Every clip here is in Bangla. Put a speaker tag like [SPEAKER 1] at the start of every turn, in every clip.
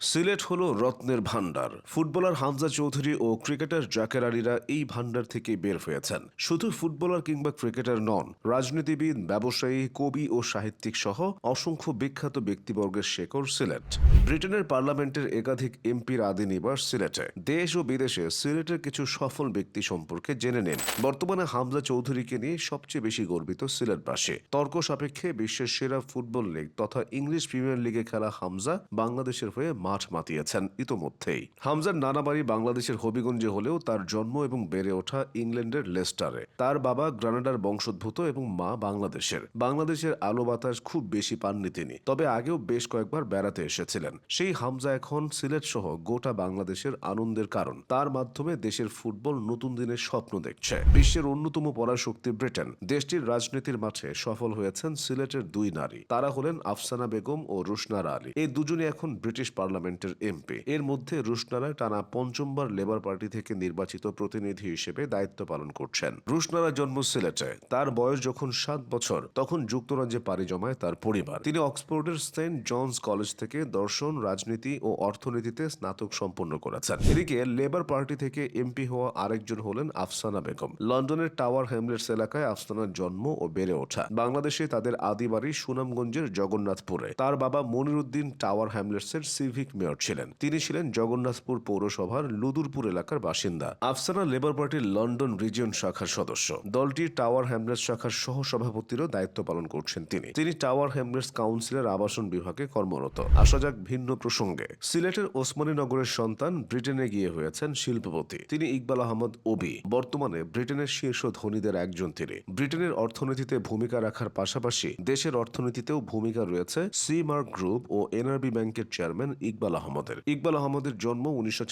[SPEAKER 1] সিলেট হল রত্নের ভান্ডার ফুটবলার হামজা চৌধুরী ও ক্রিকেটার জাকের আলীরা এই ভান্ডার থেকে বের হয়েছেন। শুধু ফুটবলার কিংবা ক্রিকেটার নন, রাজনীতিবিদ, ব্যবসায়ী, কবি ও সাহিত্যিক সহ অসংখ্য বিখ্যাত ব্যক্তিবর্গের শেকড় সিলেট। ব্রিটেনের পার্লামেন্টের একাধিক এমপির আদি নিবাস সিলেটে। দেশ ও বিদেশে সিলেটের কিছু সফল ব্যক্তি সম্পর্কে জেনে নিন। বর্তমানে হামজা চৌধুরীকে নিয়ে সবচেয়ে বেশি গর্বিত সিলেটবাসী। তর্ক সাপেক্ষে বিশ্বের সেরা ফুটবল লীগ তথা ইংলিশ প্রিমিয়ার লিগে খেলা হামজা বাংলাদেশের হয়ে মাঠ মাতিয়েছেন ইতোমধ্যেই। হামজার নানা বাড়ি বাংলাদেশের হবিগঞ্জে হলেও তার জন্ম এবং বেড়ে ওঠা ইংল্যান্ডের লেস্টারে। তার বাবা গ্রানাডার বংশোদ্ভূত এবং মা বাংলাদেশের। বাংলাদেশের আলো বাতাস খুব বেশি পাননি তিনি, তবে আগেও বেশ কয়েকবার বেড়াতে এসেছিলেন। সেই হামজা এখন সিলেট সহ গোটা বাংলাদেশের আনন্দের কারণ। তার মাধ্যমে দেশের ফুটবল নতুন দিনের স্বপ্ন দেখছে। বিশ্বের অন্যতম পরাশক্তি ব্রিটেন। দেশটির রাজনীতির মাঠে সফল হয়েছেন সিলেটের দুই নারী। তারা হলেন আফসানা বেগম ও রুশনারা আলী। এই দুজনে এখন ব্রিটিশ পার্লামেন্টের এমপি। এর মধ্যে রুশনারা টানা পঞ্চমবার লেবার পার্টি থেকে নির্বাচিত প্রতিনিধি হিসেবে দায়িত্ব পালন করছেন। রুশনারা জন্ম সিলেটে। তার বয়স যখন সাত বছর, তখন যুক্তরাজ্যে পাড়ি জমায় তার পরিবার। তিনি অক্সফোর্ডের সেন্ট জনস কলেজ থেকে দর্শন, রাজনীতি ও অর্থনীতিতে স্নাতক সম্পন্ন করেছেন। এদিকে লেবার পার্টি থেকে এমপি হওয়া আরেকজন হলেন আফসানা বেগম। লন্ডনের টাওয়ার হ্যামলেটস এলাকায় আফসানার জন্ম ও বেড়ে ওঠা। বাংলাদেশে তাদের আদি বাড়ি সুনামগঞ্জের জগন্নাথপুরে। তার বাবা মনিরুদ্দিন টাওয়ার হ্যামলেটসের সিভিক মেয়র ছিলেন। তিনি ছিলেন জগন্নাথপুর পৌরসভার লুদুরপুর এলাকার বাসিন্দা। আফসানা লেবার পার্টির লন্ডন রিজিয়ন শাখার সদস্য। দলটির টাওয়ার হ্যামলেটস শাখার সহ সভাপতিরও দায়িত্ব পালন করছেন তিনি। তিনি টাওয়ার হ্যামলেটস কাউন্সিলের আবাসন বিভাগে কর্মরত। আসা যাক ভিন্ন প্রসঙ্গে। সিলেটের ওসমানী নগরের সন্তান ব্রিটেনে গিয়ে হয়েছেন শিল্পপতি। তিনি ইকবাল আহমদ ওবি। বর্তমানে ব্রিটেনের শীর্ষ ধনীদের একজন তিনি। ব্রিটেনের অর্থনীতিতে ভূমিকা রাখার পাশাপাশি দেশের অর্থনীতিতেও ভূমিকা রয়েছে সি মার্ক গ্রুপ ও এনআরবি ব্যাংকের চেয়ারম্যান ইকবাল আহমদের। ইকবাল আহমদের জন্ম উনিশশো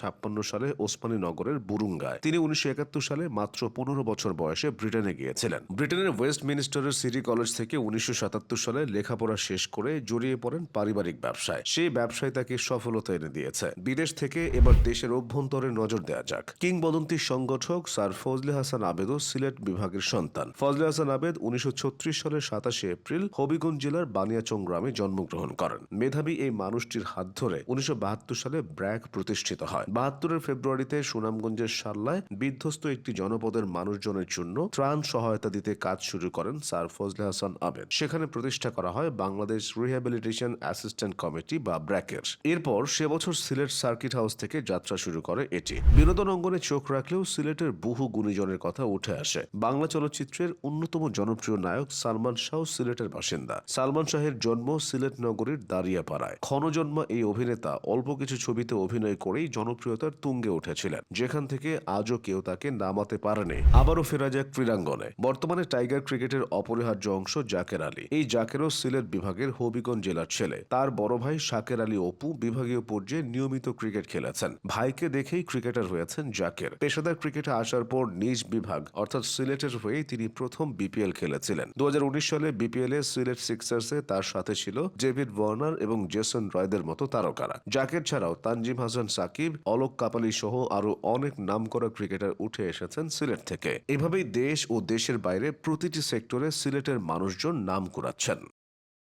[SPEAKER 1] সালে ওসমানী নগরের বুরুঙ্গায়। তিনি উনিশশো সালে মাত্র পনেরো বছর বয়সে ব্রিটেনে গিয়েছিলেন। ব্রিটেনের ওয়েস্ট মিনিস্টারের সিটি কলেজ থেকে উনিশশো সালে লেখাপড়া শেষ করে জড়িয়ে পড়েন পারিবারিক ব্যবসায়। সেই ব্যবসায় তাকে সফলতা এনে দিয়েছে। বিদেশ থেকে এবার দেশের অভ্যন্তরে নজর দেওয়া যাক। কিংবদন্তি সংগঠক স্যার ফজলে হাসান আবেদও সিলেট বিভাগের সন্তান। ফজলে হাসান আবেদ উনিশশো ছত্রিশ সালের সাতাশে এপ্রিল হবিগঞ্জ জেলার বানিয়াচং গ্রামে জন্মগ্রহণ করেন। মেধাবী এই মানুষটির হাত ধরে উনিশশো বাহাত্তর সালে ব্র্যাক প্রতিষ্ঠিত হয়। বাহাত্তরের ফেব্রুয়ারিতে সুনামগঞ্জের সাল্লায় বিধ্বস্ত একটি জনপদের মানুষজনের জন্য ত্রাণ সহায়তা দিতে কাজ শুরু করেন স্যার ফজলে হাসান আবেদ। সেখানে প্রতিষ্ঠা করা হয় বাংলাদেশ রিহ্যাবিলিটেশন অ্যাসিস্ট্যান্ট কমিটি বা ব্র্যাকের। এরপর সে বছর সিলেট সার্কিট হাউস থেকে যাত্রা শুরু করে এটি। বিনোদন অঙ্গনে চোখ রাখলেও সিলেটের বহু গুণীজনের কথা উঠে আসে। বাংলা চলচ্চিত্রের অন্যতম জনপ্রিয় নায়ক সালমান শাহ সিলেটের বাসিন্দা। সালমান শাহের জন্ম সিলেট নগরীর দাঁড়িয়াপাড়ায়। ক্ষণজন্মা এই অভিনেতা অল্প কিছু ছবিতে অভিনয় করেই জনপ্রিয়তার তুঙ্গে উঠেছিলেন, যেখান থেকে আজও কেউ তাকে নামাতে পারেনি। আবারও ফেরা যাক ক্রীড়াঙ্গনে। বর্তমানে টাইগার ক্রিকেটের অপরিহার্য অংশ জাকের আলী। এই জাকেরও সিলেট বিভাগের হবিগঞ্জ জেলার ছেলে। তার বড় ভাই শাকের আলী অপু বিভাগীয় পর্যায়ে নিয়মিত ক্রিকেট খেলেছেন। ভাইকে দেখেই ক্রিকেটার হয়েছেন জাকের। পেশাদার ক্রিকেটে আসার পর নিজ বিভাগ, অর্থাৎ সিলেটের হয়েই তিনি প্রথম বিপিএল খেলেছিলেন। দু হাজার উনিশ সালে বিপিএল এ সিলেট সিক্সার্সে তার সাথে ছিল ডেভিড ওয়ার্নার এবং জেসন রয়দের মতো তারকারা। জাকের ছাড়াও তানজিম হাসান, সাকিব, অলোক কাপালি সহ আরও অনেক নাম করা ক্রিকেটার উঠে এসেছেন সিলেট থেকে। এভাবেই দেশ ও দেশের বাইরে প্রতিটি সেক্টরে সিলেটের মানুষজন নাম কুড়াচ্ছেন।